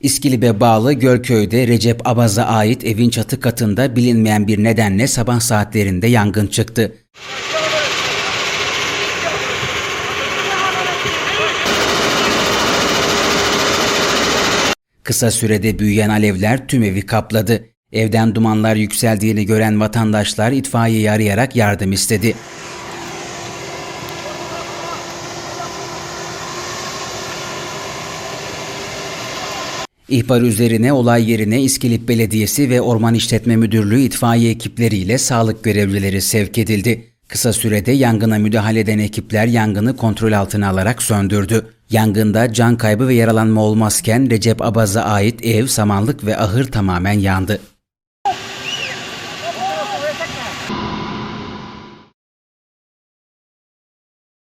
İskilip'e bağlı Gölköy'de Recep Abaz'a ait evin çatı katında bilinmeyen bir nedenle sabah saatlerinde yangın çıktı. Kısa sürede büyüyen alevler tüm evi kapladı. Evden dumanlar yükseldiğini gören vatandaşlar itfaiyeyi arayarak yardım istedi. İhbar üzerine olay yerine İskilip Belediyesi ve Orman İşletme Müdürlüğü itfaiye ekipleriyle sağlık görevlileri sevk edildi. Kısa sürede yangına müdahale eden ekipler yangını kontrol altına alarak söndürdü. Yangında can kaybı ve yaralanma olmazken Recep Abaz'a ait ev, samanlık ve ahır tamamen yandı.